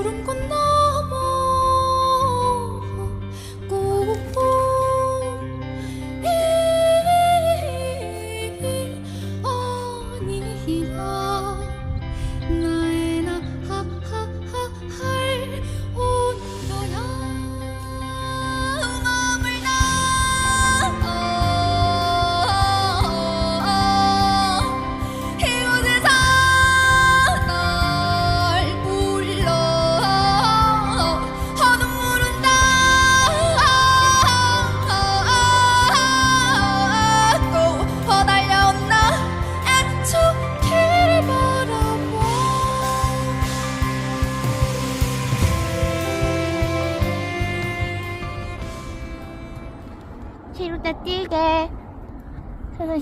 모른 건나 치루다 뛰게. 그래서